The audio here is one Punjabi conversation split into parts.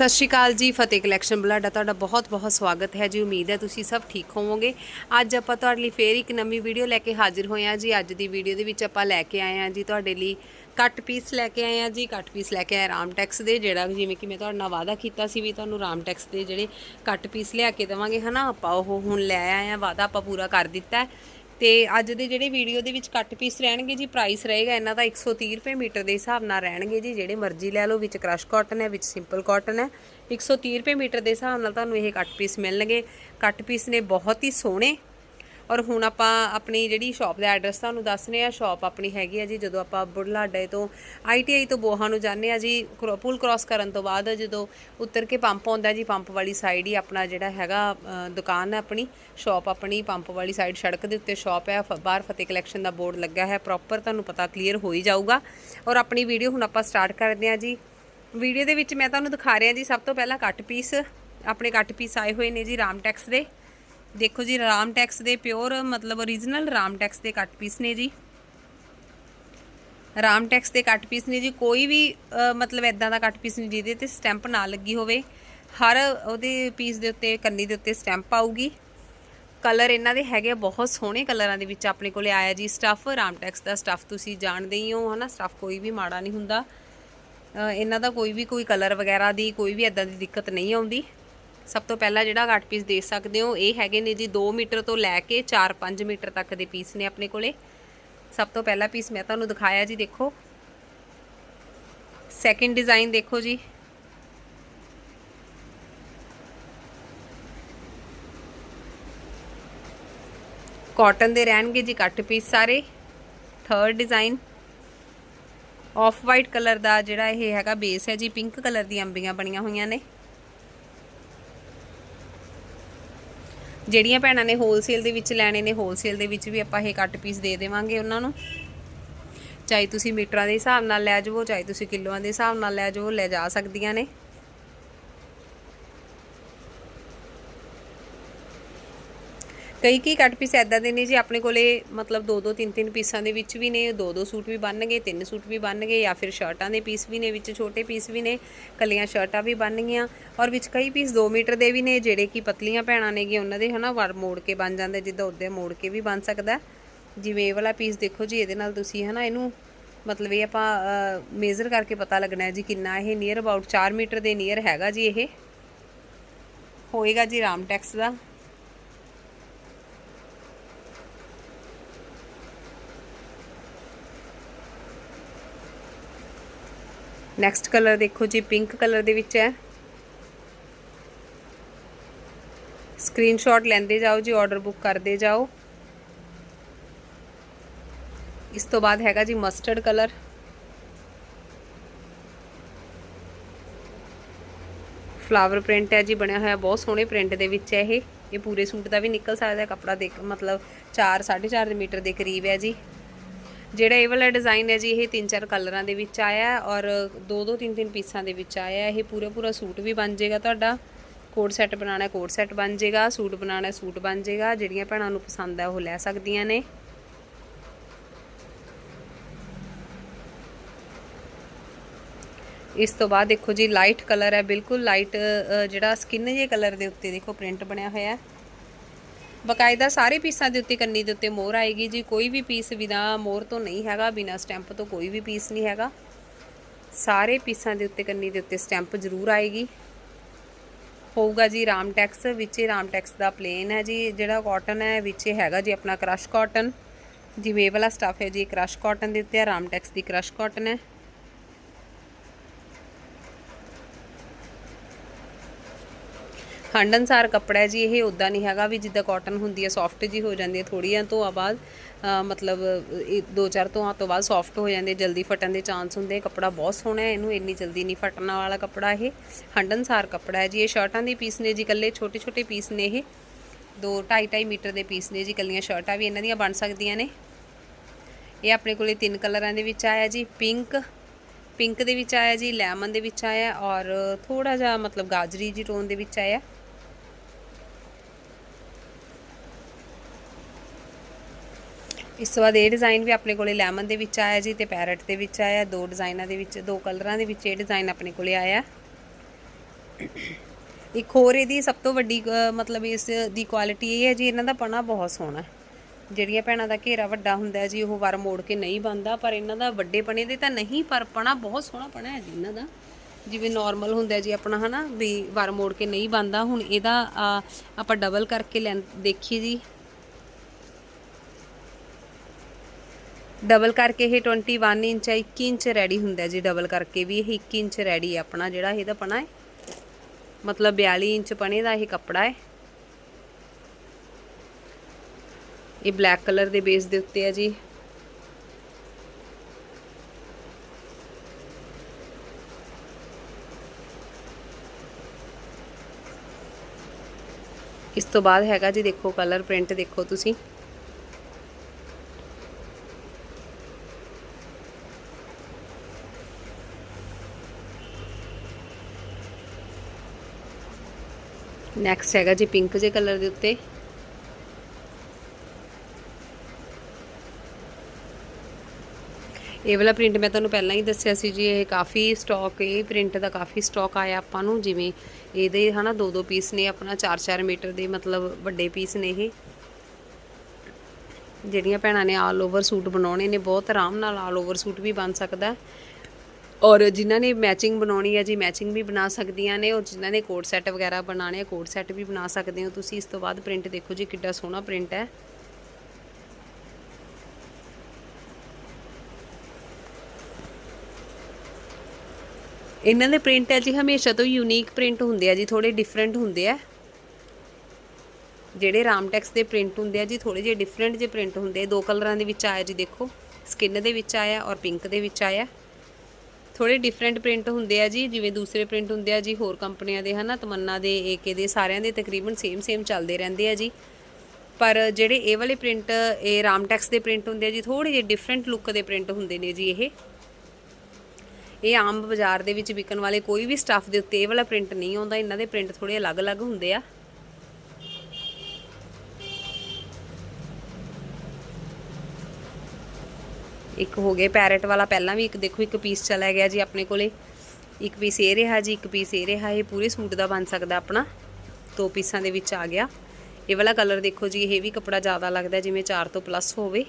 ਸਤਿ ਸ਼੍ਰੀ ਅਕਾਲ ਜੀ, ਫਤਿਹ ਕਲੈਕਸ਼ਨ ਬਲਾਡਾ, ਤੁਹਾਡਾ ਬਹੁਤ-ਬਹੁਤ ਸਵਾਗਤ ਹੈ ਜੀ। ਉਮੀਦ ਹੈ ਤੁਸੀਂ ਸਭ ਠੀਕ ਹੋਵੋਗੇ। ਅੱਜ ਆਪਾਂ ਤੁਹਾਡੇ ਲਈ ਫੇਰ ਇੱਕ ਨਵੀਂ ਵੀਡੀਓ ਲੈ ਕੇ ਹਾਜ਼ਰ ਹੋਏ ਹਾਂ ਜੀ। ਅੱਜ ਦੀ ਵੀਡੀਓ ਦੇ ਵਿੱਚ ਆਪਾਂ ਲੈ ਕੇ ਆਏ ਹਾਂ ਜੀ, ਤੁਹਾਡੇ ਲਈ ਕੱਟ ਪੀਸ ਲੈ ਕੇ ਆਏ ਹਾਂ ਜੀ। ਕੱਟ ਪੀਸ ਲੈ ਕੇ ਆਏ ਰਾਮਟੈਕਸ ਦੇ, ਜਿਹੜਾ ਜਿਵੇਂ ਕਿ ਮੈਂ ਤੁਹਾਡੇ ਨਾਲ ਵਾਅਦਾ ਕੀਤਾ ਸੀ ਵੀ ਤੁਹਾਨੂੰ ਰਾਮਟੈਕਸ ਦੇ ਜਿਹੜੇ ਕੱਟ ਪੀਸ ਲਿਆ ਕੇ ਦੇਵਾਂਗੇ, ਹਨਾ? ਆਪਾਂ ਉਹ ਹੁਣ ਲੈ ਆਏ ਹਾਂ, ਵਾਅਦਾ ਆਪਾਂ ਪੂਰਾ ਕਰ ਦਿੱਤਾ ਤੇ ਅੱਜ ਦੇ ਜਿਹੜੇ ਵੀਡੀਓ ਦੇ ਵਿੱਚ ਕੱਟ ਪੀਸ ਰਹਿਣਗੇ ਜੀ ਪ੍ਰਾਈਸ ਰਹੇਗਾ ਇਹਨਾਂ ਦਾ 130 ਰੁਪਏ ਮੀਟਰ ਦੇ ਹਿਸਾਬ ਨਾਲ ਰਹਿਣਗੇ ਜੀ, ਜਿਹੜੇ ਮਰਜ਼ੀ ਲੈ ਲਓ, ਵਿੱਚ ਕ੍ਰਸ਼ ਕਾਟਨ ਹੈ, ਵਿੱਚ ਸਿੰਪਲ ਕਾਟਨ ਹੈ। 130 ਰੁਪਏ ਮੀਟਰ ਦੇ ਹਿਸਾਬ ਨਾਲ ਤੁਹਾਨੂੰ ਇਹ ਕੱਟ ਪੀਸ ਮਿਲਣਗੇ। ਕੱਟ ਪੀਸ ਨੇ ਬਹੁਤ ਹੀ ਸੋਹਣੇ ਔਰ ਹੁਣ ਆਪਾਂ ਆਪਣੀ ਜਿਹੜੀ ਸ਼ਾਪ ਦਾ ਐਡਰੈਸ ਤੁਹਾਨੂੰ ਦੱਸਨੇ ਆ ਸ਼ਾਪ ਆਪਣੀ ਹੈਗੀ ਆ ਜੀ, ਜਦੋਂ ਆਪਾਂ ਬੁਢਲਾਡੇ ਤੋਂ ਆਈਟੀਆਈ ਤੋਂ ਬੋਹਾ ਨੂੰ ਜਾਂਦੇ ਆ ਜੀ ਕ੍ਰੋ- ਪੁਲ ਕ੍ਰਾਸ ਕਰਨ ਤੋਂ ਬਾਅਦ ਜਦੋਂ ਉੱਤਰ ਕੇ ਪੰਪ ਆਉਂਦਾ ਜੀ, ਪੰਪ ਵਾਲੀ ਸਾਈਡ ਹੀ ਆਪਣਾ ਜਿਹੜਾ ਹੈਗਾ ਦੁਕਾਨ ਹੈ ਆਪਣੀ ਸ਼ਾਪ ਆਪਣੀ, ਪੰਪ ਵਾਲੀ ਸਾਈਡ ਸੜਕ ਦੇ ਉੱਤੇ ਸ਼ਾਪ ਹੈ ਫ- ਬਾਹਰ ਫਤਿਹ ਕਲੈਕਸ਼ਨ ਦਾ ਬੋਰਡ ਲੱਗਾ ਹੈ ਪ੍ਰੋਪਰ ਤੁਹਾਨੂੰ ਪਤਾ ਕਲੀਅਰ ਹੋ ਹੀ ਜਾਊਗਾ। ਔਰ ਆਪਣੀ ਵੀਡੀਓ ਹੁਣ ਆਪਾਂ ਸਟਾਰਟ ਕਰਦੇ ਹਾਂ ਜੀ। ਵੀਡੀਓ ਦੇ ਵਿੱਚ ਮੈਂ ਤੁਹਾਨੂੰ ਦਿਖਾ ਰਿਹਾ ਜੀ, ਸਭ ਤੋਂ ਪਹਿਲਾਂ ਕੱਟ ਪੀਸ ਆਪਣੇ ਕੱਟ ਪੀਸ ਆਏ ਹੋਏ ਨੇ ਜੀ ਰਾਮਟੈਕਸ ਦੇ। ਦੇਖੋ ਜੀ ਰਾਮ ਟੈਕਸ ਦੇ ਪਿਓਰ ਮਤਲਬ origignal ਰਾਮਟੈਕਸ ਦੇ ਕੱਟ ਪੀਸ ਨੇ ਜੀ। ਰਾਮ ਟੈਕਸ ਦੇ ਕੱਟ ਪੀਸ ਨੇ ਜੀ ਕੋਈ ਵੀ ਮਤਲਬ ਇਦਾਂ ਦਾ ਕੱਟ ਪੀਸ ਨਹੀਂ ਜਿਹਦੇ ਤੇ ਸਟੈਂਪ ਨਾ ਲੱਗੀ ਹੋਵੇ। ਹਰ ਉਹਦੇ ਪੀਸ ਦੇ ਉੱਤੇ ਕੰਨੀ ਦੇ ਉੱਤੇ ਸਟੈਂਪ ਆਊਗੀ। ਕਲਰ ਇਹਨਾਂ ਦੇ ਹੈਗੇ ਆ, ਬਹੁਤ ਸੋਹਣੇ ਕਲਰਾਂ ਦੇ ਵਿੱਚ ਆਪਣੇ ਕੋਲੇ ਆਇਆ ਜੀ ਸਟੱਫ ਰਾਮਟੈਕਸ ਦਾ ਸਟੱਫ ਤੁਸੀਂ ਜਾਣਦੇ ਹੀ ਹੋ ਹਨਾ? ਸਟੱਫ ਕੋਈ ਵੀ ਮਾੜਾ ਨਹੀਂ ਹੁੰਦਾ। ਇਹਨਾਂ ਦਾ ਕੋਈ ਵੀ ਕੋਈ ਕਲਰ ਵਗੈਰਾ ਦੀ ਕੋਈ ਵੀ ਇਦਾਂ ਦੀ ਦਿੱਕਤ ਨਹੀਂ ਆਉਂਦੀ। ਸਭ ਤੋਂ ਪਹਿਲਾਂ ਜਿਹੜਾ ਕੱਟ ਪੀਸ ਦੇਖ ਸਕਦੇ ਹੋ, ਇਹ ਹੈਗੇ ਨੇ ਜੀ 2 ਮੀਟਰ ਤੋਂ ਲੈ ਕੇ 4-5 ਮੀਟਰ ਤੱਕ ਦੇ ਪੀਸ ਨੇ ਆਪਣੇ ਕੋਲੇ। ਸਭ ਤੋਂ ਪਹਿਲਾ ਪੀਸ ਮੈਂ ਤੁਹਾਨੂੰ ਦਿਖਾਇਆ ਜੀ, ਦੇਖੋ। ਸੈਕਿੰਡ ਡਿਜ਼ਾਈਨ ਦੇਖੋ ਜੀ। ਕਾਟਨ ਦੇ ਰਹਿਣਗੇ ਜੀ ਕੱਟ ਪੀਸ ਸਾਰੇ। Third design off white colour ਦਾ ਜਿਹੜਾ ਇਹ ਹੈਗਾ ਬੇਸ ਹੈ ਜੀ ਪਿੰਕ ਕਲਰ ਦੀਆਂ ਅੰਬੀਆਂ ਬਣੀਆਂ ਹੋਈਆਂ ਨੇ। ਜਿਹੜੀਆਂ ਭੈਣਾਂ ਨੇ ਹੋਲਸੇਲ ਦੇ ਵਿੱਚ ਲੈਣੇ ਨੇ ਹੋਲਸੇਲ ਦੇ ਵਿੱਚ ਵੀ ਆਪਾਂ ਇਹ ਕੱਟ ਪੀਸ ਦੇ ਦੇਵਾਂਗੇ ਉਹਨਾਂ ਨੂੰ। ਚਾਹੇ ਤੁਸੀਂ ਮੀਟਰਾਂ ਦੇ ਹਿਸਾਬ ਨਾਲ ਲੈ ਜਾਵੋ, ਚਾਹੇ ਤੁਸੀਂ ਕਿਲੋਆਂ ਦੇ ਹਿਸਾਬ ਨਾਲ ਲੈ ਜਾਵੋ, ਲੈ ਜਾ ਸਕਦੀਆਂ ਨੇ। ਕਈ ਕਈ ਕੱਟ ਪੀਸ ਐਦਾਂ ਦੇ ਨੇ ਜੀ ਆਪਣੇ ਕੋਲੇ ਮਤਲਬ ਦੋ ਦੋ ਤਿੰਨ ਤਿੰਨ ਪੀਸਾਂ ਦੇ ਵਿੱਚ ਵੀ ਨੇ, ਦੋ ਦੋ ਸੂਟ ਵੀ ਬਣਨਗੇ, ਤਿੰਨ ਸੂਟ ਵੀ ਬਣਨਗੇ ਜਾਂ ਫਿਰ ਸ਼ਰਟਾਂ ਦੇ ਪੀਸ ਵੀ ਨੇ, ਵਿੱਚ ਛੋਟੇ ਪੀਸ ਵੀ ਨੇ, ਕੱਲੀਆਂ ਸ਼ਰਟਾਂ ਵੀ ਬਣਨਗੀਆਂ ਔਰ ਵਿੱਚ ਕਈ ਪੀਸ 2 ਮੀਟਰ ਦੇ ਵੀ ਨੇ ਜਿਹੜੇ ਕਿ ਪਤਲੀਆਂ ਭੈਣਾਂ ਨੇਗੇ ਉਹਨਾਂ ਦੇ ਹਨਾ ਵਰ ਮੋੜ ਕੇ ਬਣ ਜਾਂਦੇ, ਜਿੱਦਾਂ ਉਹਦੇ ਮੋੜ ਕੇ ਵੀ ਬਣ ਸਕਦਾ। ਜਿਵੇਂ ਇਹ ਵਾਲਾ ਪੀਸ ਦੇਖੋ ਜੀ, ਇਹਦੇ ਨਾਲ ਤੁਸੀਂ ਹਨਾ ਇਹਨੂੰ ਮਤਲਬ ਇਹ ਆਪਾਂ ਮੇਜ਼ਰ ਕਰਕੇ ਪਤਾ ਲੱਗਣਾ ਹੈ ਜੀ ਕਿੰਨਾ ਇਹ ਨੀਅਰ ਅਬਾਊਟ 4 ਮੀਟਰ ਦੇ ਨੀਅਰ ਹੈਗਾ ਜੀ ਇਹ। ਹੋਏਗਾ ਜੀ ਰਾਮ ਟੈਕਸ ਦਾ। ਨੈਕਸਟ ਕਲਰ ਦੇਖੋ ਜੀ ਪਿੰਕ ਕਲਰ ਦੇ ਵਿੱਚ ਹੈ। ਸਕਰੀਨਸ਼ਾਟ ਲੈਂਦੇ ਜਾਓ ਜੀ ਆਰਡਰ ਬੁੱਕ ਕਰਦੇ ਜਾਓ। ਇਸ ਤੋਂ ਬਾਅਦ ਹੈਗਾ ਜੀ ਮਸਟਰਡ ਕਲਰ ਫਲਾਵਰ ਪ੍ਰਿੰਟ ਹੈ ਜੀ, ਬਣਿਆ ਹੋਇਆ, ਬਹੁਤ ਸੋਹਣੇ ਪ੍ਰਿੰਟ ਦੇ ਵਿੱਚ ਹੈ ਇਹ। ਇਹ ਪੂਰੇ ਸੂਟ ਦਾ ਵੀ ਨਿਕਲ ਸਕਦਾ ਹੈ, ਕੱਪੜਾ ਦੇਖ, ਮਤਲਬ 4 4.5 ਮੀਟਰ ਦੇ ਕਰੀਬ ਹੈ ਜੀ। ਜਿਹੜਾ ਇਹ ਵਾਲਾ ਡਿਜ਼ਾਈਨ ਹੈ ਜੀ, ਇਹ ਤਿੰਨ ਚਾਰ ਕਲਰਾਂ ਦੇ ਵਿੱਚ ਆਇਆ ਔਰ ਦੋ ਦੋ ਤਿੰਨ ਤਿੰਨ ਪੀਸਾਂ ਦੇ ਵਿੱਚ ਆਇਆ ਇਹ ਪੂਰਾ ਪੂਰਾ ਸੂਟ ਵੀ ਬਣ ਜਾਏਗਾ ਤੁਹਾਡਾ। ਕੋਡ ਸੈੱਟ ਬਣਾਉਣਾ ਕੋਡ ਸੈੱਟ ਬਣ ਜਾਏਗਾ। ਸੂਟ ਬਣਾਉਣਾ ਸੂਟ ਬਣ ਜਾਏਗਾ। ਜਿਹੜੀਆਂ ਭੈਣਾਂ ਨੂੰ ਪਸੰਦ ਹੈ ਉਹ ਲੈ ਸਕਦੀਆਂ ਨੇ। ਇਸ ਤੋਂ ਬਾਅਦ ਦੇਖੋ ਜੀ ਲਾਈਟ ਕਲਰ ਹੈ, ਬਿਲਕੁਲ ਲਾਈਟ ਜਿਹੜਾ ਸਕਿਨ ਜੇ ਕਲਰ ਦੇ ਉੱਤੇ ਦੇਖੋ ਪ੍ਰਿੰਟ ਬਣਿਆ ਹੋਇਆ ਹੈ। ਬਕਾਇਦਾ ਸਾਰੇ ਪੀਸਾਂ ਦੇ ਉੱਤੇ, ਕੰਨੀ ਦੇ ਉੱਤੇ ਮੋਹਰ ਆਏਗੀ ਜੀ। ਕੋਈ ਵੀ ਪੀਸ ਬਿਨਾ ਮੋਹਰ ਤੋਂ ਨਹੀਂ ਹੈਗਾ, ਬਿਨਾ ਸਟੈਂਪ ਤੋਂ ਕੋਈ ਵੀ ਪੀਸ ਨਹੀਂ ਹੈਗਾ। ਸਾਰੇ ਪੀਸਾਂ ਦੇ ਉੱਤੇ, ਕੰਨੀ ਦੇ ਉੱਤੇ ਸਟੈਂਪ ਜ਼ਰੂਰ ਆਏਗੀ। ਹੋਊਗਾ ਜੀ ਰਾਮ ਟੈਕਸ, ਵਿੱਚ ਇਹ ਰਾਮਟੈਕਸ ਦਾ ਪਲੇਨ ਹੈ ਜੀ। ਜਿਹੜਾ ਕਾਟਨ ਹੈ, ਵਿੱਚ ਹੈਗਾ ਜੀ ਆਪਣਾ ਕ੍ਰਸ਼ ਕਾਟਨ। ਜਿਵੇਂ ਇਹ ਵਾਲਾ ਸਟਫ ਹੈ ਜੀ ਕ੍ਰਸ਼ ਕਾਟਨ ਦੇ ਉੱਤੇ ਰਾਮ ਟੈਕਸ ਦੀ ਕ੍ਰਸ਼ ਕਾਟਨ ਹੈ। ਹੰਡ ਅਨਸਾਰ ਕੱਪੜਾ ਜੀ, ਇਹ ਉਦਾਂ ਨਹੀਂ ਹੈਗਾ ਵੀ ਜਿੱਦਾਂ ਕਾਟਨ ਹੁੰਦੀ ਹੈ ਸੌਫਟ ਜੀ ਹੋ ਜਾਂਦੀ ਹੈ ਥੋੜੀਆਂ ਤੋਂ ਬਾਅਦ ਮਤਲਬ, ਇਹ ਦੋ ਚਾਰ ਧੋਆਂ ਤੋਂ ਬਾਅਦ ਸੌਫਟ ਹੋ ਜਾਂਦੇ, ਜਲਦੀ ਫਟਣ ਦੇ ਚਾਂਸ ਹੁੰਦੇ ਕੱਪੜਾ ਬਹੁਤ ਸੋਹਣਾ ਹੈ, ਇਹਨੂੰ ਇੰਨੀ ਜਲਦੀ ਨਹੀਂ ਫਟਣ ਵਾਲਾ ਕੱਪੜਾ ਇਹ। ਹੰਡ ਅਨਸਾਰ ਕੱਪੜਾ ਹੈ ਜੀ, ਇਹ ਸ਼ਰਟਾਂ ਦੇ ਪੀਸ ਨੇ ਜੀ, ਇਕੱਲੇ ਛੋਟੇ ਛੋਟੇ ਪੀਸ ਨੇ ਇਹ। ਦੋ 2.5 2.5 ਮੀਟਰ ਦੇ ਪੀਸ ਨੇ ਜੀ, ਇਕੱਲੀਆਂ ਸ਼ਰਟਾਂ ਵੀ ਇਹਨਾਂ ਦੀਆਂ ਬਣ ਸਕਦੀਆਂ ਨੇ। ਇਹ ਆਪਣੇ ਕੋਲੇ ਤਿੰਨ ਕਲਰਾਂ ਦੇ ਵਿੱਚ ਆਇਆ ਜੀ ਪਿੰਕ ਪਿੰਕ ਦੇ ਵਿੱਚ ਆਇਆ ਜੀ ਲੈਮਨ ਦੇ ਵਿੱਚ ਆਇਆ ਔਰ ਥੋੜਾ ਜਿਹਾ ਮਤਲਬ ਗਾਜਰੀ ਜੀ ਟੋਨ ਦੇ ਵਿੱਚ ਆਇਆ। ਇਸ ਤੋਂ ਬਾਅਦ ਇਹ ਡਿਜ਼ਾਈਨ ਵੀ ਆਪਣੇ ਕੋਲੇ ਲੈਮਨ ਦੇ ਵਿੱਚ ਆਇਆ ਜੀ ਤੇ ਪੈਰਟ ਦੇ ਵਿੱਚ ਆਇਆ, ਦੋ ਡਿਜ਼ਾਈਨਾਂ ਦੇ ਵਿੱਚ, ਦੋ ਕਲਰਾਂ ਦੇ ਵਿੱਚ ਇਹ ਡਿਜ਼ਾਈਨ ਆਪਣੇ ਕੋਲੇ ਆਇਆ। ਇੱਕ ਹੋਰ ਇਹਦੀ ਸਭ ਤੋਂ ਵੱਡੀ ਮਤਲਬ ਇਸ ਦੀ ਕੁਆਲਿਟੀ ਇਹ ਹੈ ਜੀ, ਇਹਨਾਂ ਦਾ ਪਣਾ ਬਹੁਤ ਸੋਹਣਾ। ਜਿਹੜੀਆਂ ਭੈਣਾਂ ਦਾ ਘੇਰਾ ਵੱਡਾ ਹੁੰਦਾ ਜੀ, ਉਹ ਵਰ ਮੋੜ ਕੇ ਨਹੀਂ ਬੰਦਾ ਪਰ ਇਹਨਾਂ ਦਾ ਵੱਡੇ ਪਣੇ ਦੇ ਤਾਂ ਨਹੀਂ, ਪਰ ਪਣਾ ਬਹੁਤ ਸੋਹਣਾ ਪਣਾ ਹੈ ਜੀ ਇਹਨਾਂ ਦਾ। ਜਿਵੇਂ ਨਾਰਮਲ ਹੁੰਦਾ ਜੀ ਆਪਣਾ, ਹਨਾ, ਵੀ ਵਾਰ ਮੋੜ ਕੇ ਨਹੀਂ ਬੰਦਾ ਹੁਣ ਇਹਦਾ ਆਪਾਂ ਡਬਲ ਕਰਕੇ ਲੈਂ ਦੇਖੀਏ ਜੀ। ਡਬਲ ਕਰਕੇ ਇਹ 21 ਇੰਚ ਹੈ 21 ਇੰਚ ਰੈਡੀ ਹੁੰਦਾ ਜੀ ਡਬਲ ਕਰਕੇ ਵੀ, ਇਹ 21 ਇੰਚ ਰੈਡੀ ਹੈ ਆਪਣਾ ਜਿਹੜਾ ਇਹਦਾ ਪਣਾ ਹੈ। ਮਤਲਬ 42 ਇੰਚ ਪਣੇ ਦਾ ਇਹ ਕੱਪੜਾ ਹੈ। ਇਹ ਬਲੈਕ ਕਲਰ ਦੇ ਬੇਸ ਦੇ ਉੱਤੇ ਹੈ ਜੀ। ਇਸ ਤੋਂ ਬਾਅਦ ਹੈਗਾ ਜੀ ਦੇਖੋ ਕਲਰ ਪ੍ਰਿੰਟ ਦੇਖੋ ਤੁਸੀਂ। ਨੈਕਸਟ ਹੈਗਾ ਜੀ ਪਿੰਕ ਜੇ ਕਲਰ ਦੇ ਉੱਤੇ। ਇਹ ਵਾਲਾ ਪ੍ਰਿੰਟ ਮੈਂ ਤੁਹਾਨੂੰ ਪਹਿਲਾਂ ਹੀ ਦੱਸਿਆ ਸੀ ਜੀ, ਇਹ ਕਾਫੀ ਸਟਾਕ ਇਹ ਪ੍ਰਿੰਟ ਦਾ ਕਾਫੀ ਸਟਾਕ ਆਇਆ ਆਪਾਂ ਨੂੰ, ਜਿਵੇਂ ਇਹਦੇ ਹਨਾ ਦੋ ਦੋ ਪੀਸ ਨੇ, ਆਪਣਾ 4-4 ਮੀਟਰ ਦੇ ਮਤਲਬ ਵੱਡੇ ਪੀਸ ਨੇ ਇਹ। ਜਿਹੜੀਆਂ ਭੈਣਾਂ ਨੇ ਆਲ ਓਵਰ ਸੂਟ ਬਣਾਉਣੇ ਨੇ, ਬਹੁਤ ਆਰਾਮ ਨਾਲ ਆਲ ਓਵਰ ਸੂਟ ਵੀ ਬਣ ਸਕਦਾ। ਔਰ ਜਿਨ੍ਹਾਂ ਨੇ ਮੈਚਿੰਗ ਬਣਾਉਣੀ ਹੈ, ਜੀ ਮੈਚਿੰਗ ਵੀ ਬਣਾ ਸਕਦੀਆਂ ਨੇ, ਔਰ ਜਿਨ੍ਹਾਂ ਨੇ ਕੋਟ ਸੈੱਟ ਵਗੈਰਾ ਬਣਾਉਣੇ ਆ ਕੋਟ ਸੈੱਟ ਵੀ ਬਣਾ ਸਕਦੇ ਹੋ ਤੁਸੀਂ। ਇਸ ਤੋਂ ਬਾਅਦ ਪ੍ਰਿੰਟ ਦੇਖੋ ਜੀ, ਕਿੱਡਾ ਸੋਹਣਾ ਪ੍ਰਿੰਟ ਹੈ। ਇਹਨਾਂ ਦੇ ਪ੍ਰਿੰਟ ਹੈ ਜੀ, ਹਮੇਸ਼ਾ ਤੋਂ ਯੂਨੀਕ ਪ੍ਰਿੰਟ ਹੁੰਦੇ ਆ ਜੀ ਥੋੜੇ ਡਿਫਰੈਂਟ ਹੁੰਦੇ ਆ। ਜਿਹੜੇ ਰਾਮਟੈਕਸ ਦੇ ਪ੍ਰਿੰਟ ਹੁੰਦੇ ਆ ਜੀ ਥੋੜੇ ਜਿਹੇ ਡਿਫਰੈਂਟ ਜਿਹੇ ਪ੍ਰਿੰਟ ਹੁੰਦੇ ਆ। ਦੋ ਕਲਰਾਂ ਦੇ ਵਿੱਚ ਆਇਆ ਜੀ, ਦੇਖੋ। ਸਕਿਨ ਦੇ ਵਿੱਚ ਆਇਆ ਔਰ ਪਿੰਕ ਦੇ ਵਿੱਚ ਆਇਆ। ਥੋੜੇ ਡਿਫਰੈਂਟ ਪ੍ਰਿੰਟ ਹੁੰਦੇ ਆ ਜੀ, ਜਿਵੇਂ ਦੂਸਰੇ ਪ੍ਰਿੰਟ ਹੁੰਦੇ ਆ ਜੀ, ਹੋਰ ਕੰਪਨੀਆਂ ਦੇ, ਹਨਾ, ਤਮੰਨਾ ਦੇ ਏਕੇ ਦੇ, ਸਾਰਿਆਂ ਦੇ ਤਕਰੀਬਨ ਸੇਮ ਸੇਮ ਚੱਲਦੇ ਰਹਿੰਦੇ ਆ ਜੀ। ਪਰ ਜਿਹੜੇ ਇਹ ਵਾਲੇ ਪ੍ਰਿੰਟ ਇਹ ਰਾਮਟੈਕਸ ਦੇ ਪ੍ਰਿੰਟ ਹੁੰਦੇ ਆ ਜੀ ਥੋੜੇ ਜਿਹੇ ਡਿਫਰੈਂਟ ਲੁੱਕ ਦੇ ਪ੍ਰਿੰਟ ਹੁੰਦੇ ਨੇ ਜੀ ਇਹ। ਇਹ ਆਮ ਬਾਜ਼ਾਰ ਦੇ ਵਿੱਚ ਵਿਕਣ ਵਾਲੇ ਕੋਈ ਵੀ ਸਟੱਫ ਦੇ ਉੱਤੇ ਇਹ ਵਾਲਾ ਪ੍ਰਿੰਟ ਨਹੀਂ ਆਉਂਦਾ, ਇਹਨਾਂ ਦੇ ਪ੍ਰਿੰਟ ਥੋੜੇ ਅਲੱਗ-ਅਲੱਗ ਹੁੰਦੇ ਆ। ਇੱਕ ਹੋ ਗਿਆ ਪੈਰਟ ਵਾਲਾ, ਪਹਿਲਾਂ ਵੀ ਇੱਕ ਦੇਖੋ, ਇੱਕ ਪੀਸ ਚਲਾ ਗਿਆ ਜੀ ਆਪਣੇ ਕੋਲੇ। ਇੱਕ ਪੀਸ ਇਹ ਰਿਹਾ ਜੀ, ਇੱਕ ਪੀਸ ਇਹ ਰਿਹਾ, ਇਹ ਪੂਰੇ ਸੂਟ ਦਾ ਬਣ ਸਕਦਾ ਆਪਣਾ। ਦੋ ਪੀਸਾਂ ਦੇ ਵਿੱਚ ਆ ਗਿਆ। ਇਹ ਵਾਲਾ ਕਲਰ ਦੇਖੋ ਜੀ, ਇਹ ਵੀ ਕੱਪੜਾ ਜ਼ਿਆਦਾ ਲੱਗਦਾ ਜਿਵੇਂ 4 ਤੋਂ ਪਲੱਸ ਹੋਵੇ।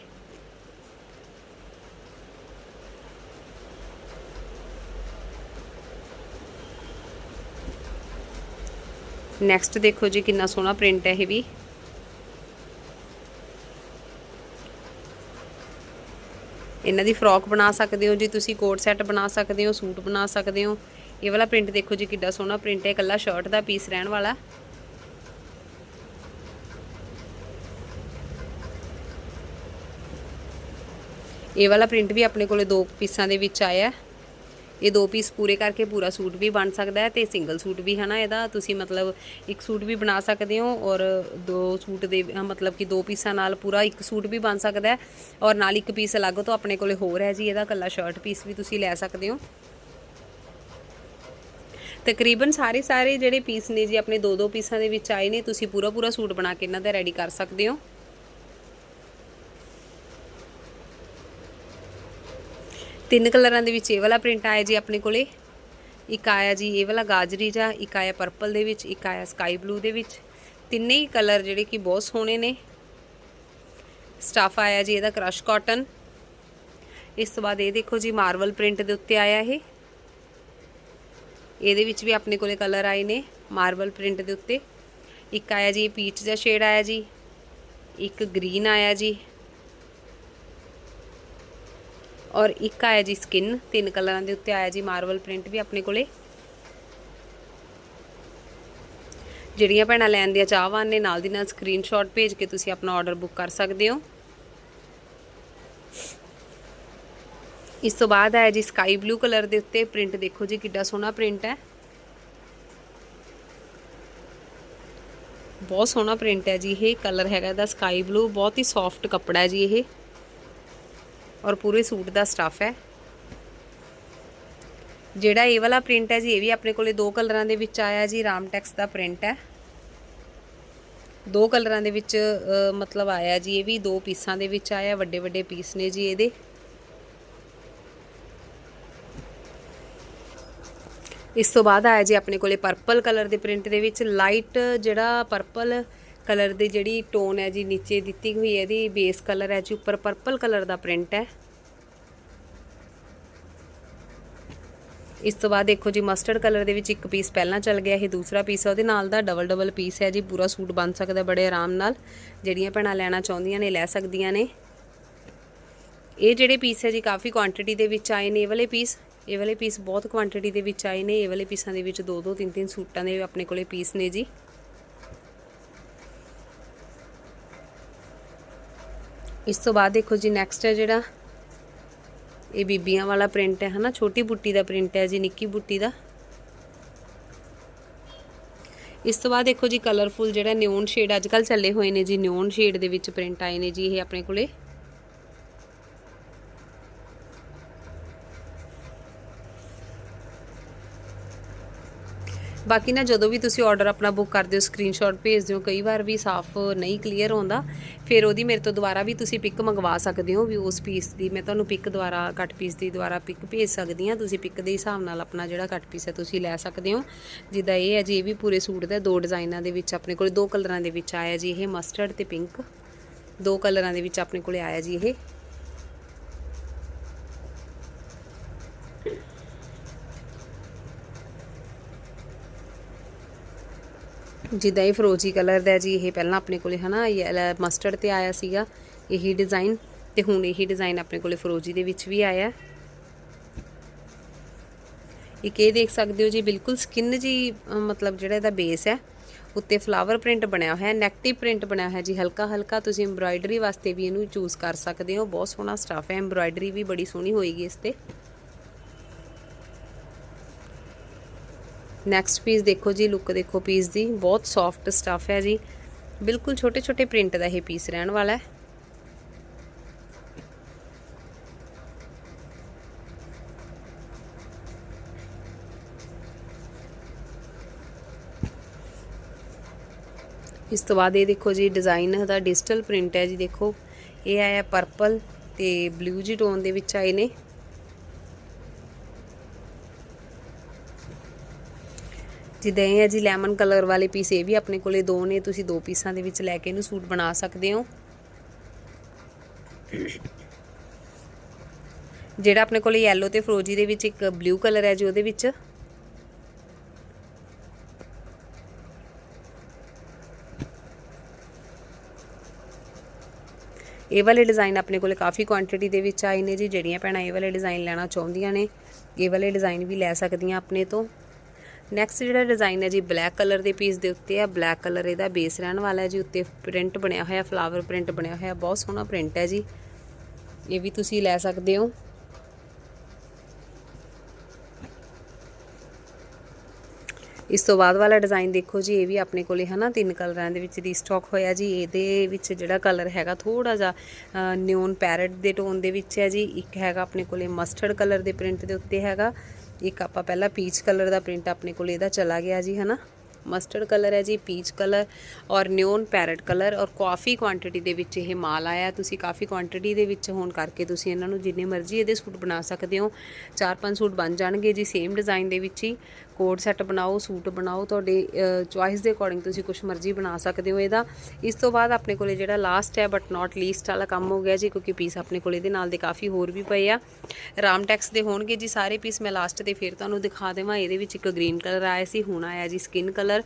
ਨੈਕਸਟ ਦੇਖੋ ਜੀ, ਕਿੰਨਾ ਸੋਹਣਾ ਪ੍ਰਿੰਟ ਹੈ ਇਹ ਵੀ। ਇਹਨਾਂ ਦੀ ਫਰੋਕ ਬਣਾ ਸਕਦੇ ਹੋ, ਜੀ ਤੁਸੀਂ ਕੋਟ ਸੈੱਟ ਬਣਾ ਸਕਦੇ ਹੋ, ਸੂਟ ਬਣਾ ਸਕਦੇ ਹੋ। ਇਹ ਵਾਲਾ ਪ੍ਰਿੰਟ ਦੇਖੋ ਜੀ, ਕਿੱਡਾ ਸੋਹਣਾ ਪ੍ਰਿੰਟ ਹੈ ਇਕੱਲਾ ਸ਼ਰਟ ਦਾ ਪੀਸ ਰਹਿਣ ਵਾਲਾ। ਇਹ ਵਾਲਾ ਪ੍ਰਿੰਟ ਵੀ ਆਪਣੇ ਕੋਲੇ ਦੋ ਪੀਸਾਂ ਦੇ ਵਿੱਚ ਆਇਆ। ਹੈ ਇਹ ਦੋ ਪੀਸ ਪੂਰੇ ਕਰਕੇ ਪੂਰਾ ਸੂਟ ਵੀ ਬਣ ਸਕਦਾ ਹੈ ਤੇ ਸਿੰਗਲ ਸੂਟ ਵੀ, ਹਨਾ? ਇਹਦਾ ਤੁਸੀਂ ਮਤਲਬ ਇੱਕ ਸੂਟ ਵੀ ਬਣਾ ਸਕਦੇ ਹੋ ਔਰ ਦੋ ਸੂਟ ਦੇ ਮਤਲਬ ਕਿ ਦੋ ਪੀਸਾਂ ਨਾਲ ਪੂਰਾ ਇੱਕ ਸੂਟ ਵੀ ਬਣ ਸਕਦਾ ਹੈ ਔਰ ਨਾਲ ਇੱਕ ਪੀਸ ਅਲੱਗ ਤੋਂ ਆਪਣੇ ਕੋਲੇ ਹੋਰ ਹੈ ਜੀ, ਇਹਦਾ ਕੱਲਾ ਸ਼ਰਟ ਪੀਸ ਵੀ ਤੁਸੀਂ ਲੈ ਸਕਦੇ ਹੋ। ਤਕਰੀਬਨ ਸਾਰੇ ਸਾਰੇ ਜਿਹੜੇ ਪੀਸ ਨੇ ਜੀ, ਆਪਣੇ ਦੋ ਦੋ ਪੀਸਾਂ ਦੇ ਵਿੱਚ ਆਏ ਨੇ, ਤੁਸੀਂ ਪੂਰਾ ਪੂਰਾ ਸੂਟ ਬਣਾ ਕੇ ਇਹਨਾਂ ਦਾ ਰੈਡੀ ਕਰ ਸਕਦੇ ਹੋ। ਤਿੰਨ ਕਲਰਾਂ ਦੇ ਵਿੱਚ ਇਹ ਵਾਲਾ ਪ੍ਰਿੰਟ ਆਇਆ ਜੀ ਆਪਣੇ ਕੋਲੇ। ਇੱਕ ਆਇਆ ਜੀ ਇਹ ਵਾਲਾ ਗਾਜਰੀ ਜਾਂ ਇੱਕ ਆਇਆ ਪਰਪਲ ਦੇ ਵਿੱਚ, ਇੱਕ ਆਇਆ ਸਕਾਈ ਬਲੂ ਦੇ ਵਿੱਚ। ਤਿੰਨੇ ਹੀ ਕਲਰ ਜਿਹੜੇ ਕਿ ਬਹੁਤ ਸੋਹਣੇ ਨੇ। ਸਟਾਫ ਆਇਆ ਜੀ ਇਹਦਾ ਕ੍ਰਸ਼ ਕਾਟਨ ਇਸ ਤੋਂ ਬਾਅਦ ਇਹ ਦੇਖੋ ਜੀ ਮਾਰਵਲ ਪ੍ਰਿੰਟ ਦੇ ਉੱਤੇ ਆਇਆ ਇਹ। ਇਹਦੇ ਵਿੱਚ ਵੀ ਆਪਣੇ ਕੋਲੇ ਕਲਰ ਆਏ ਨੇ ਮਾਰਬਲ ਪ੍ਰਿੰਟ ਦੇ ਉੱਤੇ। ਇੱਕ ਆਇਆ ਜੀ ਪੀਚ ਦਾ ਸ਼ੇਡ ਆਇਆ ਜੀ। ਇੱਕ ਗ੍ਰੀਨ ਆਇਆ ਜੀ। ਔਰ ਇੱਕ ਆਇਆ ਜੀ ਸਕਿਨ ਤਿੰਨ ਕਲਰਾਂ ਦੇ ਉੱਤੇ ਆਇਆ ਜੀ ਮਾਰਬਲ ਪ੍ਰਿੰਟ ਵੀ ਆਪਣੇ ਕੋਲੇ। ਜਿਹੜੀਆਂ ਭੈਣਾਂ ਲੈਣ ਦੀਆਂ ਚਾਹਵਾਨ ਨੇ, ਨਾਲ ਦੀ ਨਾਲ ਸਕਰੀਨਸ਼ਾਟ ਭੇਜ ਕੇ ਤੁਸੀਂ ਆਪਣਾ ਆਰਡਰ ਬੁੱਕ ਕਰ ਸਕਦੇ ਹੋ। ਇਸ ਤੋਂ ਬਾਅਦ ਆਇਆ ਜੀ ਸਕਾਈ ਬਲੂ ਕਲਰ ਦੇ ਉੱਤੇ। ਪ੍ਰਿੰਟ ਦੇਖੋ ਜੀ ਕਿੱਡਾ ਸੋਹਣਾ ਪ੍ਰਿੰਟ ਹੈ। ਬਹੁਤ ਸੋਹਣਾ ਪ੍ਰਿੰਟ ਹੈ ਜੀ ਇਹ। ਕਲਰ ਹੈਗਾ ਇਹਦਾ ਸਕਾਈ ਬਲੂ ਬਹੁਤ ਹੀ ਸੌਫਟ ਕੱਪੜਾ ਹੈ ਜੀ ਇਹ। ਔਰ ਪੂਰੇ ਸੂਟ ਦਾ ਸਟਫ ਹੈ। ਜਿਹੜਾ ਇਹ ਵਾਲਾ ਪ੍ਰਿੰਟ ਹੈ ਜੀ, ਇਹ ਵੀ ਆਪਣੇ ਕੋਲੇ ਦੋ ਕਲਰਾਂ ਦੇ ਵਿੱਚ ਆਇਆ ਜੀ ਰਾਮਟੈਕਸ ਦਾ ਪ੍ਰਿੰਟ ਹੈ। ਦੋ ਕਲਰਾਂ ਦੇ ਵਿੱਚ ਮਤਲਬ ਆਇਆ ਜੀ, ਇਹ ਵੀ ਦੋ ਪੀਸਾਂ ਦੇ ਵਿੱਚ ਆਇਆ ਵੱਡੇ ਵੱਡੇ ਪੀਸ ਨੇ ਜੀ ਇਹਦੇ। ਇਸ ਤੋਂ ਬਾਅਦ ਆਇਆ ਜੀ ਆਪਣੇ ਕੋਲੇ ਪਰਪਲ ਕਲਰ ਦੇ ਪ੍ਰਿੰਟ ਦੇ ਵਿੱਚ ਲਾਈਟ ਜਿਹੜਾ ਪਰਪਲ ਕਲਰ ਦੀ ਜਿਹੜੀ ਟੋਨ ਹੈ ਜੀ, ਨੀਚੇ ਦਿੱਤੀ ਹੋਈ ਹੈ ਇਹਦੀ, ਬੇਸ ਕਲਰ ਹੈ ਜੀ, ਉੱਪਰ ਪਰਪਲ ਕਲਰ ਦਾ ਪ੍ਰਿੰਟ ਹੈ। ਇਸ ਤੋਂ ਬਾਅਦ ਦੇਖੋ ਜੀ ਮਸਟਰਡ ਕਲਰ ਦੇ ਵਿੱਚ ਇੱਕ ਪੀਸ ਪਹਿਲਾਂ ਚੱਲ ਗਿਆ, ਇਹ ਦੂਸਰਾ ਪੀਸ ਹੈ, ਉਹਦੇ ਨਾਲ ਦਾ ਡਬਲ ਡਬਲ ਪੀਸ ਹੈ ਜੀ, ਪੂਰਾ ਸੂਟ ਬਣ ਸਕਦਾ ਬੜੇ ਆਰਾਮ ਨਾਲ। ਜਿਹੜੀਆਂ ਭੈਣਾਂ ਲੈਣਾ ਚਾਹੁੰਦੀਆਂ ਨੇ, ਲੈ ਸਕਦੀਆਂ ਨੇ। ਇਹ ਜਿਹੜੇ ਪੀਸ ਹੈ ਜੀ, ਕਾਫੀ ਕੁਆਂਟੀਟੀ ਦੇ ਵਿੱਚ ਆਏ ਨੇ ਇਹ ਵਾਲੇ ਪੀਸ ਇਹ ਵਾਲੇ ਪੀਸ ਬਹੁਤ ਕੁਆਂਟੀਟੀ ਦੇ ਵਿੱਚ ਆਏ ਨੇ, ਇਹ ਵਾਲੇ ਪੀਸਾਂ ਦੇ ਵਿੱਚ ਦੋ ਦੋ ਤਿੰਨ ਤਿੰਨ ਸੂਟਾਂ ਦੇ ਆਪਣੇ ਕੋਲੇ ਪੀਸ ਨੇ ਜੀ। ਇਸ ਤੋਂ ਬਾਅਦ ਦੇਖੋ ਜੀ ਨੈਕਸਟ ਹੈ ਜਿਹੜਾ, ਇਹ ਬੀਬੀਆਂ ਵਾਲਾ ਪ੍ਰਿੰਟ ਹੈ ਹਨਾ, ਛੋਟੀ ਬੁੱਟੀ ਦਾ ਪ੍ਰਿੰਟ ਹੈ ਜੀ, ਨਿੱਕੀ ਬੁੱਟੀ ਦਾ। ਇਸ ਤੋਂ ਬਾਅਦ ਦੇਖੋ ਜੀ ਕਲਰਫੁਲ ਜਿਹੜਾ ਨਿਓਨ ਸ਼ੇਡ ਅੱਜ ਕੱਲ ਚੱਲੇ ਹੋਏ ਨੇ ਜੀ ਨਿਓਨ ਸ਼ੇਡ ਦੇ ਵਿੱਚ ਪ੍ਰਿੰਟ ਆਏ ਨੇ ਜੀ, ਇਹ ਆਪਣੇ ਕੋਲੇ। ਬਾਕੀ ਨਾ ਜਦੋਂ ਵੀ ਤੁਸੀਂ ਆਰਡਰ ਆਪਣਾ ਬੁੱਕ ਕਰਦੇ ਹੋ ਸਕਰੀਨਸ਼ਾਟ ਭੇਜ ਦਿਓ, ਕਈ ਵਾਰ ਵੀ ਸਾਫ਼ ਨਹੀਂ ਕਲੀਅਰ ਹੁੰਦਾ। ਫਿਰ ਉਹਦੀ ਮੇਰੇ ਤੋਂ ਦੁਬਾਰਾ ਵੀ ਤੁਸੀਂ ਪਿਕ ਮੰਗਵਾ ਸਕਦੇ ਹੋ ਵੀ ਉਸ ਪੀਸ ਦੀ, ਮੈਂ ਤੁਹਾਨੂੰ ਪਿਕ ਦੁਆਰਾ ਕੱਟ ਪੀਸ ਦੀ ਦੁਆਰਾ ਪਿਕ ਭੇਜ ਸਕਦੀ ਹਾਂ। ਤੁਸੀਂ ਪਿਕ ਦੇ ਹਿਸਾਬ ਨਾਲ ਆਪਣਾ ਜਿਹੜਾ ਕੱਟ ਪੀਸ ਹੈ ਤੁਸੀਂ ਲੈ ਸਕਦੇ ਹੋ। ਜਿੱਦਾਂ ਇਹ ਹੈ ਜੀ, ਇਹ ਵੀ ਪੂਰੇ ਸੂਟ ਦਾ, ਦੋ ਡਿਜ਼ਾਈਨਾਂ ਦੇ ਵਿੱਚ ਆਪਣੇ ਕੋਲ, ਦੋ ਕਲਰਾਂ ਦੇ ਵਿੱਚ ਆਇਆ ਜੀ ਇਹ ਮਸਟਰਡ ਤੇ ਪਿੰਕ ਦੋ ਕਲਰਾਂ ਦੇ ਵਿੱਚ ਆਪਣੇ ਕੋਲੇ ਆਇਆ ਜੀ ਇਹ। ਜਿੱਦਾਂ ਇਹ ਫਰੋਜੀ ਕਲਰ ਦਾ ਜੀ, ਇਹ ਪਹਿਲਾਂ ਆਪਣੇ ਕੋਲੇ ਹਨਾ ਮਸਟਰਡ ਤੇ ਆਇਆ ਸੀਗਾ, ਇਹੀ ਡਿਜ਼ਾਈਨ ਤੇ ਹੁਣ ਇਹੀ ਡਿਜ਼ਾਈਨ ਆਪਣੇ ਕੋਲੇ ਫਰੋਜੀ ਦੇ ਵਿੱਚ ਵੀ ਆਇਆ ਇੱਕ ਇਹ ਦੇਖ ਸਕਦੇ ਹੋ ਜੀ, ਬਿਲਕੁਲ ਸਕਿਨ ਜੀ ਮਤਲਬ ਜਿਹੜਾ ਇਹਦਾ ਬੇਸ ਹੈ, ਉੱਤੇ ਫਲਾਵਰ ਪ੍ਰਿੰਟ ਬਣਿਆ ਹੋਇਆ ਹੈ ਨੈਕਟਿਵ ਪ੍ਰਿੰਟ ਬਣਿਆ ਹੋਇਆ ਜੀ ਹਲਕਾ ਹਲਕਾ ਤੁਸੀਂ ਐਮਬਰਾਇਡਰੀ ਵਾਸਤੇ ਵੀ ਇਹਨੂੰ ਚੂਜ਼ ਕਰ ਸਕਦੇ ਹੋ, ਬਹੁਤ ਸੋਹਣਾ ਸਟੱਫ ਹੈ ਐਮਬਰਾਇਡਰੀ ਵੀ ਬੜੀ ਸੋਹਣੀ ਹੋਏਗੀ ਇਸ ਤੇ। ਨੈਕਸਟ ਪੀਸ ਦੇਖੋ ਜੀ ਲੁੱਕ ਦੇਖੋ ਪੀਸ ਦੀ। ਬਹੁਤ ਸੌਫਟ ਸਟੱਫ ਹੈ ਜੀ। ਬਿਲਕੁਲ ਛੋਟੇ ਛੋਟੇ ਪ੍ਰਿੰਟ ਦਾ ਇਹ ਪੀਸ ਰਹਿਣ ਵਾਲਾ ਹੈ। ਇਸ ਤੋਂ ਬਾਅਦ ਇਹ ਦੇਖੋ ਜੀ ਡਿਜ਼ਾਈਨ ਦਾ ਡਿਜੀਟਲ ਪ੍ਰਿੰਟ ਹੈ ਜੀ ਦੇਖੋ। ਇਹ ਆਇਆ ਪਰਪਲ ਤੇ ਬਲੂ ਜੀ ਟੋਨ ਦੇ ਵਿੱਚ ਆਏ ਨੇ। ਜਿੱਦਾਂ ਇਹ ਹੈ ਜੀ ਲੈਮਨ ਕਲਰ ਵਾਲੇ ਪੀਸ ਇਹ ਵੀ ਆਪਣੇ ਕੋਲੇ ਦੋ ਨੇ, ਤੁਸੀਂ ਦੋ ਪੀਸਾਂ ਦੇ ਵਿੱਚ ਲੈ ਕੇ ਇਹਨੂੰ ਸੂਟ ਬਣਾ ਸਕਦੇ ਹੋ। ਜਿਹੜਾ ਆਪਣੇ ਕੋਲੇ yellow ਤੇ ਫਰੋਜੀ ਦੇ ਵਿੱਚ ਇੱਕ ਬਲੂ ਕਲਰ ਹੈ ਜੀ ਉਹਦੇ ਵਿੱਚ। ਇਹ ਵਾਲੇ ਡਿਜ਼ਾਈਨ ਆਪਣੇ ਕੋਲੇ ਕਾਫੀ ਕੁਆਂਟੀਟੀ ਦੇ ਵਿੱਚ ਆਏ ਨੇ ਜੀ, ਜਿਹੜੀਆਂ ਭੈਣਾਂ ਇਹ ਵਾਲੇ ਡਿਜ਼ਾਈਨ ਲੈਣਾ ਚਾਹੁੰਦੀਆਂ ਨੇ, ਇਹ ਵਾਲੇ ਡਿਜ਼ਾਈਨ ਵੀ ਲੈ ਸਕਦੀਆਂ ਆਪਣੇ ਤੋਂ। ਨੈਕਸਟ ਜਿਹੜਾ ਡਿਜ਼ਾਈਨ ਹੈ ਜੀ ਬਲੈਕ ਕਲਰ ਦੇ ਪੀਸ ਦੇ ਉੱਤੇ ਹੈ ਬਲੈਕ ਕਲਰ ਇਹਦਾ ਬੇਸ ਰਹਿਣ ਵਾਲਾ ਹੈ ਜੀ, ਉੱਤੇ ਪ੍ਰਿੰਟ ਬਣਿਆ ਹੋਇਆ ਫਲਾਵਰ ਪ੍ਰਿੰਟ ਬਣਿਆ ਹੋਇਆ। ਬਹੁਤ ਸੋਹਣਾ ਪ੍ਰਿੰਟ ਹੈ ਜੀ। ਇਹ ਵੀ ਤੁਸੀਂ ਲੈ ਸਕਦੇ ਹੋ। ਇਸ ਤੋਂ ਬਾਅਦ ਵਾਲਾ ਡਿਜ਼ਾਈਨ ਦੇਖੋ ਜੀ, ਇਹ ਵੀ ਆਪਣੇ ਕੋਲੇ ਹਨਾ, ਤਿੰਨ ਕਲਰਾਂ ਦੇ ਵਿੱਚ ਰੀਸਟਾਕ ਹੋਇਆ ਜੀ। ਇਹਦੇ ਵਿੱਚ ਜਿਹੜਾ ਕਲਰ ਹੈਗਾ ਥੋੜਾ ਜਿਹਾ ਨਿਓਨ ਪੈਰਟ ਦੇ ਟੋਨ ਦੇ ਵਿੱਚ ਹੈ ਜੀ। ਇੱਕ ਹੈਗਾ ਆਪਣੇ ਕੋਲੇ ਮਸਟਰਡ ਕਲਰ ਦੇ ਪ੍ਰਿੰਟ ਦੇ ਉੱਤੇ ਹੈਗਾ। ਇੱਕ ਆਪਾਂ ਪਹਿਲਾਂ ਪੀਚ ਕਲਰ ਦਾ ਪ੍ਰਿੰਟ ਆਪਣੇ ਕੋਲ ਇਹਦਾ ਚਲਾ ਗਿਆ ਜੀ, ਹਨਾ? ਮਸਟਰਡ ਕਲਰ ਹੈ ਜੀ ਪੀਚ ਕਲਰ ਔਰ ਨਿਓਨ ਪੈਰਟ ਕਲਰ ਔਰ ਕਾਫੀ ਕੁਆਂਟੀਟੀ ਦੇ ਵਿੱਚ ਇਹ ਮਾਲ ਆਇਆ। ਤੁਸੀਂ ਕਾਫੀ ਕੁਆਂਟੀਟੀ ਦੇ ਵਿੱਚ ਹੋਣ ਕਰਕੇ ਤੁਸੀਂ ਇਹਨਾਂ ਨੂੰ ਜਿੰਨੇ ਮਰਜ਼ੀ ਇਹਦੇ ਸੂਟ ਬਣਾ ਸਕਦੇ ਹੋ। ਚਾਰ ਪੰਜ ਸੂਟ ਬਣ ਜਾਣਗੇ ਜੀ ਸੇਮ ਡਿਜ਼ਾਈਨ ਦੇ ਵਿੱਚ ਹੀ। ਕੋਡ ਸੈੱਟ ਬਣਾਓ, ਸੂਟ ਬਣਾਓ, ਤੁਹਾਡੇ ਚੁਆਇਸ ਦੇ ਅਕੋਰਡਿੰਗ ਤੁਸੀਂ ਕੁਝ ਮਰਜ਼ੀ ਬਣਾ ਸਕਦੇ ਹੋ ਇਹਦਾ। ਇਸ ਤੋਂ ਬਾਅਦ ਆਪਣੇ ਕੋਲੇ ਜਿਹੜਾ ਲਾਸਟ ਹੈ ਬਟ ਨਾਟ ਲੀਸਟ ਵਾਲਾ ਕੰਮ ਹੋ ਗਿਆ ਜੀ, ਕਿਉਂਕਿ ਪੀਸ ਆਪਣੇ ਕੋਲੇ ਇਹਦੇ ਨਾਲ ਦੇ ਕਾਫੀ ਹੋਰ ਵੀ ਪਏ ਆ। ਰਾਮ ਟੈਕਸ ਦੇ ਹੋਣਗੇ ਜੀ, ਸਾਰੇ ਪੀਸ ਮੈਂ ਲਾਸਟ ਤੇ ਫਿਰ ਤੁਹਾਨੂੰ ਦਿਖਾ ਦੇਵਾਂ। ਇਹਦੇ ਵਿੱਚ ਇੱਕ ਗ੍ਰੀਨ ਕਲਰ ਆਇਆ ਸੀ, ਹੁਣ ਆਇਆ ਜੀ ਸਕਿਨ ਕਲਰ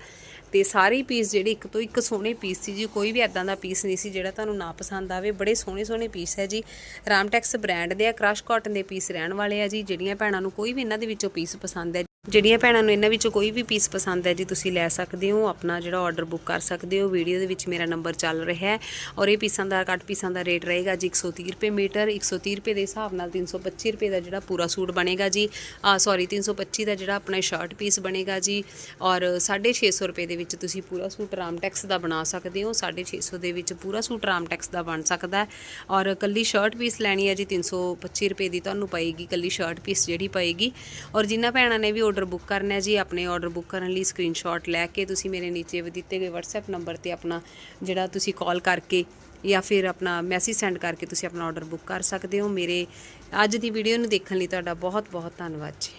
ਤੇ ਸਾਰੇ ਪੀਸ ਜਿਹੜੇ ਇੱਕ ਤੋਂ ਇੱਕ ਸੋਹਣੇ ਪੀਸ ਸੀ ਜੀ, ਕੋਈ ਵੀ ਐਦਾਂ ਦਾ ਪੀਸ ਨਹੀਂ ਸੀ ਜਿਹੜਾ ਤੁਹਾਨੂੰ ਨਾ ਪਸੰਦ ਆਵੇ। ਬੜੇ ਸੋਹਣੇ ਸੋਹਣੇ ਪੀਸ ਹੈ ਜੀ। ਰਾਮਟੈਕਸ ਬ੍ਰਾਂਡ ਦੇ ਆ ਕ੍ਰਸ਼ ਕਾਟਨ ਦੇ ਪੀਸ ਰਹਿਣ ਵਾਲੇ ਆ ਜੀ, ਜਿਹੜੀਆਂ ਭੈਣਾਂ ਨੂੰ ਕੋਈ ਵੀ ਇਹਨਾਂ ਦੇ ਵਿੱਚੋਂ ਪੀਸ ਪਸੰਦ ਹੈ। ਜਿਹੜੀਆਂ ਭੈਣਾਂ ਨੂੰ ਇਹਨਾਂ ਵਿੱਚੋਂ ਕੋਈ ਵੀ ਪੀਸ ਪਸੰਦ ਹੈ ਜੀ, ਤੁਸੀਂ ਲੈ ਸਕਦੇ ਹੋ, ਆਪਣਾ ਜਿਹੜਾ ਆਰਡਰ ਬੁੱਕ ਕਰ ਸਕਦੇ ਹੋ ਵੀਡੀਓ ਦੇ ਵਿੱਚ ਮੇਰਾ ਨੰਬਰ ਚੱਲ ਰਿਹਾ ਹੈ ਔਰ ਇਹ ਪੀਸਾਂ ਦਾ ਕੱਟ ਪੀਸਾਂ ਦਾ ਰੇਟ ਰਹੇਗਾ ਜੀ 130 ਰੁਪਏ ਮੀਟਰ 130 ਰੁਪਏ ਦੇ ਹਿਸਾਬ ਨਾਲ 325 ਰੁਪਏ ਦਾ ਜਿਹੜਾ ਪੂਰਾ ਸੂਟ ਬਣੇਗਾ ਜੀ, ਆ ਸੌਰੀ 325 ਦਾ ਜਿਹੜਾ ਆਪਣਾ ਸ਼ਰਟ ਪੀਸ ਬਣੇਗਾ ਜੀ ਔਰ 650 ਰੁਪਏ ਦੇ ਵਿੱਚ ਤੁਸੀਂ ਪੂਰਾ ਸੂਟ ਰਾਮਟੈਕਸ ਦਾ ਬਣਾ ਸਕਦੇ ਹੋ 650 ਦੇ ਵਿੱਚ ਪੂਰਾ ਸੂਟ ਰਾਮਟੈਕਸ ਦਾ ਬਣ ਸਕਦਾ ਹੈ ਔਰ ਕੱਲੀ ਸ਼ਰਟ ਪੀਸ ਲੈਣੀ ਹੈ ਜੀ 325 ਰੁਪਏ ਦੀ ਤੁਹਾਨੂੰ ਪਏਗੀ ਕੱਲੀ ਸ਼ਰਟ ਪੀਸ ਜਿਹੜੀ ਪਏਗੀ ਔਰ ਜਿਨ੍ਹਾਂ ਭੈਣਾਂ ਨੇ ਵੀ ਆਰਡਰ ਬੁੱਕ ਕਰਨਾ ਹੈ ਜੀ, ਆਪਣੇ ਆਰਡਰ ਬੁੱਕ ਕਰਨ ਲਈ ਸਕਰੀਨਸ਼ਾਟ ਲੈ ਕੇ ਤੁਸੀਂ ਮੇਰੇ ਨੀਚੇ ਦਿੱਤੇ ਗਏ WhatsApp ਨੰਬਰ ਤੇ ਆਪਣਾ ਜਿਹੜਾ ਤੁਸੀਂ ਕਾਲ ਕਰਕੇ ਜਾਂ ਫਿਰ ਆਪਣਾ ਮੈਸੇਜ ਸੈਂਡ ਕਰਕੇ ਤੁਸੀਂ ਆਪਣਾ ਆਰਡਰ ਬੁੱਕ ਕਰ ਸਕਦੇ ਹੋ। ਮੇਰੇ ਅੱਜ ਦੀ ਵੀਡੀਓ ਨੂੰ ਦੇਖਣ ਲਈ ਤੁਹਾਡਾ ਬਹੁਤ ਬਹੁਤ ਧੰਨਵਾਦ ਜੀ।